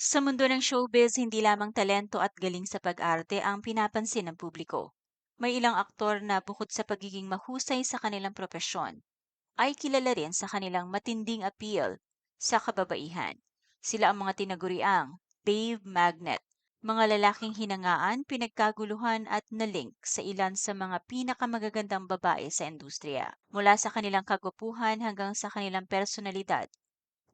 Sa mundo ng showbiz, hindi lamang talento at galing sa pag-arte ang pinapansin ng publiko. May ilang aktor na bukod sa pagiging mahusay sa kanilang propesyon, ay kilala rin sa kanilang matinding appeal sa kababaihan. Sila ang mga tinaguriang Babe Magnet, mga lalaking hinangaan, pinagkaguluhan at nalink sa ilan sa mga pinakamagagandang babae sa industriya. Mula sa kanilang kagwapuhan hanggang sa kanilang personalidad,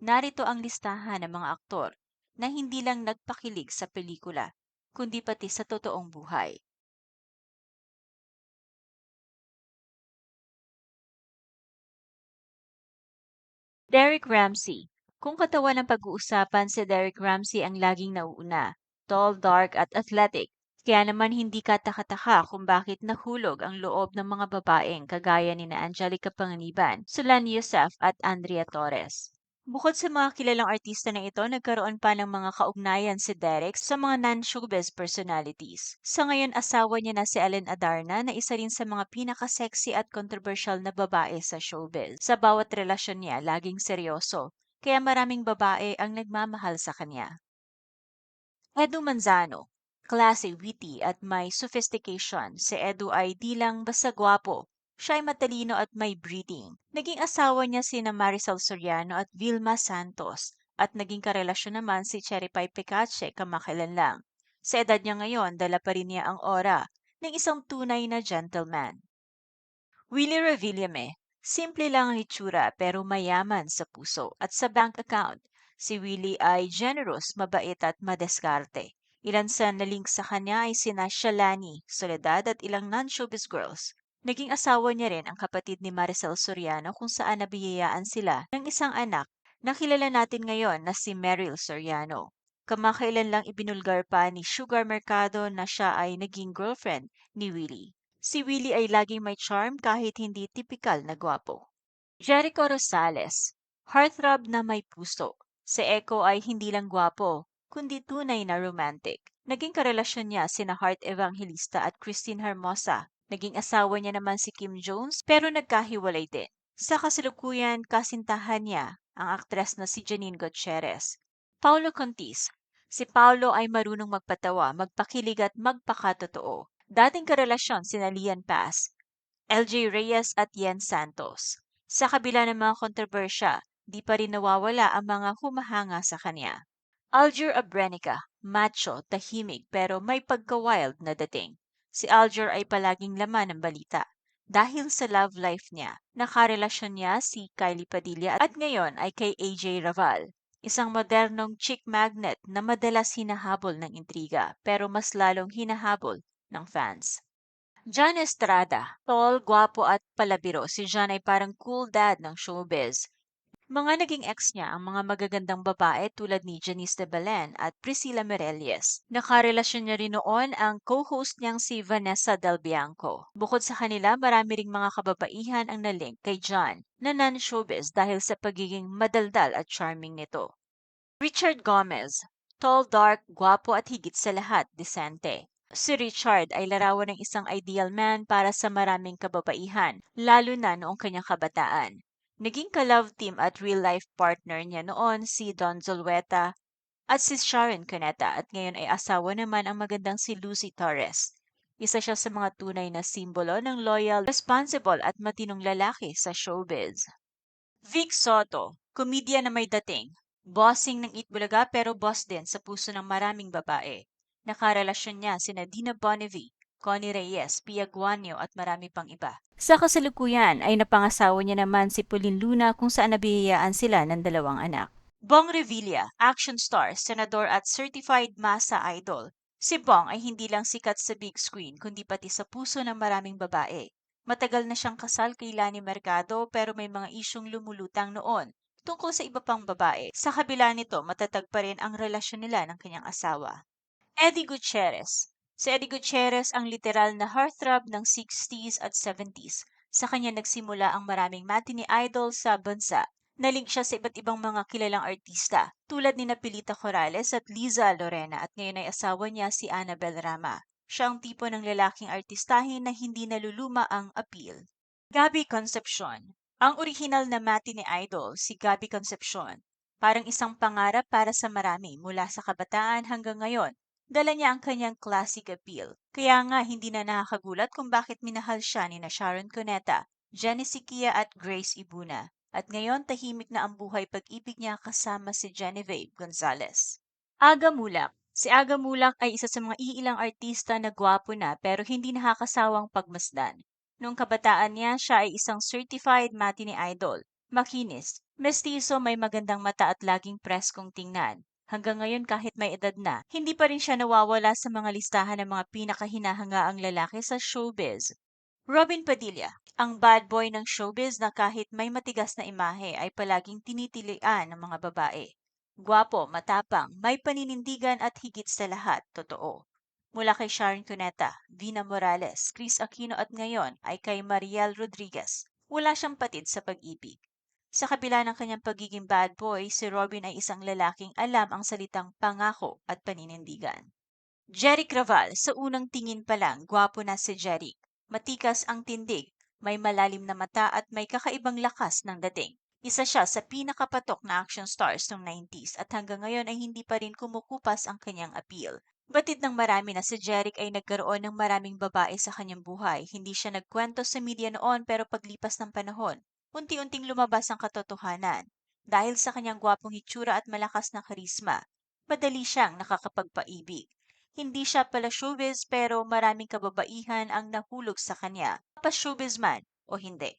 narito ang listahan ng mga aktor na hindi lang nagpakilig sa pelikula, kundi pati sa totoong buhay. Derek Ramsey. Kung katawan ng pag-uusapan, si Derek Ramsey ang laging nauuna. Tall, dark at athletic. Kaya naman hindi katakataka kung bakit nahulog ang loob ng mga babaeng kagaya ni na Angelica Panganiban, Solan Yusef at Andrea Torres. Bukod sa mga kilalang artista na ito, nagkaroon pa ng mga kaugnayan si Derek sa mga non-showbiz personalities. Sa ngayon, asawa niya na si Ellen Adarna na isa rin sa mga pinaka-sexy at controversial na babae sa showbiz. Sa bawat relasyon niya, laging seryoso, kaya maraming babae ang nagmamahal sa kanya. Edu Manzano Classy, witty at may sophistication, si Edu ay di lang basta gwapo, siya ay matalino at may breeding. Naging asawa niya sina Marisol Soriano at Vilma Santos at naging karelasyon naman si Cherry Pie Picache kamakailan lang. Sa edad niya ngayon, dala pa rin niya ang aura ng isang tunay na gentleman. Willie Revillame, simple lang ang itsura pero mayaman sa puso at sa bank account. Si Willie ay generous, mabait at madeskarte. Ilan sa nalink sa kanya ay sina Shalani, Soledad at ilang non-showbiz girls. Naging asawa niya rin ang kapatid ni Maricel Soriano kung saan nabiyayaan sila ng isang anak na kilala natin ngayon na si Meryl Soriano. Kamakailan lang ibinulgar pa ni Sugar Mercado na siya ay naging girlfriend ni Willie. Si Willie ay laging may charm kahit hindi tipikal na gwapo. Jericho Rosales, heartthrob na may puso. Si Echo ay hindi lang gwapo, kundi tunay na romantic. Naging karelasyon niya sina Heart Evangelista at Christine Hermosa. Naging asawa niya naman si Kim Jones pero nagkahiwalay din. Sa kasalukuyan, kasintahan niya ang aktres na si Janine Gutierrez. Paulo Contis. Si Paulo ay marunong magpatawa, magpakilig at magpakatotoo. Dating karelasyon sina Lian Paz, LJ Reyes at Yen Santos. Sa kabila ng mga kontrobersya, di pa rin nawawala ang mga humahanga sa kanya. Alger Abrenica, macho, tahimik pero may pagka-wild na dating. Si Alger ay palaging laman ng balita. Dahil sa love life niya, nakarelasyon niya si Kylie Padilla at ngayon ay kay AJ Raval, isang modernong chick magnet na madalas hinahabol ng intriga pero mas lalong hinahabol ng fans. John Estrada, tall, gwapo at palabiro, si John ay parang cool dad ng showbiz. Mga naging ex niya ang mga magagandang babae tulad ni Janice de Belen at Priscilla Merelles. Nakarelasyon niya rin noon ang co-host niyang si Vanessa Del Bianco. Bukod sa kanila, marami ring mga kababaihan ang nalink kay John na non-showbiz dahil sa pagiging madaldal at charming nito. Richard Gomez, tall, dark, gwapo at higit sa lahat, disente. Si Richard ay larawan ng isang ideal man para sa maraming kababaihan, lalo na noong kanyang kabataan. Naging ka-love team at real-life partner niya noon si Don Zulueta at si Sharon Cuneta at ngayon ay asawa naman ang magandang si Lucy Torres. Isa siya sa mga tunay na simbolo ng loyal, responsible at matinong lalaki sa showbiz. Vic Soto, komedya na may dating. Bossing ng Itbulaga pero boss din sa puso ng maraming babae. Nakarelasyon niya sina Dina Bonnevie, Connie Reyes, Pia Guanyo at marami pang iba. Sa kasalukuyan ay napangasawa niya naman si Pauline Luna kung saan nabiyayaan sila ng dalawang anak. Bong Revilla, action star, senador at certified masa idol. Si Bong ay hindi lang sikat sa big screen kundi pati sa puso ng maraming babae. Matagal na siyang kasal kay Lani Mercado pero may mga isyong lumulutang noon tungkol sa iba pang babae. Sa kabila nito, matatag pa rin ang relasyon nila ng kanyang asawa. Eddie Gutierrez, Si Eddie Gutierrez ang literal na heartthrob ng 60s at 70s. Sa kanya nagsimula ang maraming matinee idol sa bansa. Nalink siya sa iba't ibang mga kilalang artista tulad ni Napilita Corrales at Liza Lorena at ngayon ay asawa niya si Annabel Rama. Siya ang tipo ng lalaking artistahin na hindi naluluma ang appeal. Gabi Concepcion Ang original na matinee idol, si Gabi Concepcion, Parang isang pangarap para sa marami mula sa kabataan hanggang ngayon. Dala niya ang kanyang classic appeal. Kaya nga hindi na nakakagulat kung bakit minahal siya ni na Sharon Cuneta, Jenny Siquia at Grace Ibuna. At ngayon tahimik na ang buhay pag-ibig niya kasama si Genevieve Gonzalez. Aga Mulak Si Aga Mulak ay isa sa mga iilang artista na gwapo na pero hindi nakakasawang pagmasdan. Noong kabataan niya, siya ay isang certified matinee idol, makinis, mestizo may magandang mata at laging preskong tingnan. Hanggang ngayon kahit may edad na, hindi pa rin siya nawawala sa mga listahan ng mga pinakahinahangaang lalaki sa showbiz. Robin Padilla, ang bad boy ng showbiz na kahit may matigas na imahe ay palaging tinitilian ng mga babae. Gwapo, matapang, may paninindigan at higit sa lahat, totoo. Mula kay Sharon Cuneta, Vina Morales, Chris Aquino at ngayon ay kay Mariel Rodriguez. Wala siyang patid sa pag-ibig. Sa kabila ng kanyang pagiging bad boy, si Robin ay isang lalaking alam ang salitang pangako at paninindigan. Jeric Raval, sa unang tingin pa lang, gwapo na si Jeric. Matikas ang tindig, may malalim na mata at may kakaibang lakas ng dating. Isa siya sa pinakapatok na action stars noong 90s at hanggang ngayon ay hindi pa rin kumukupas ang kanyang appeal. Batid ng marami na si Jeric ay nagkaroon ng maraming babae sa kanyang buhay. Hindi siya nagkwento sa media noon pero paglipas ng panahon, unti-unting lumabas ang katotohanan. Dahil sa kanyang gwapong hitsura at malakas na karisma, madali siyang nakakapagpaibig. Hindi siya pala showbiz pero maraming kababaihan ang nahulog sa kanya, pa showbiz man o hindi.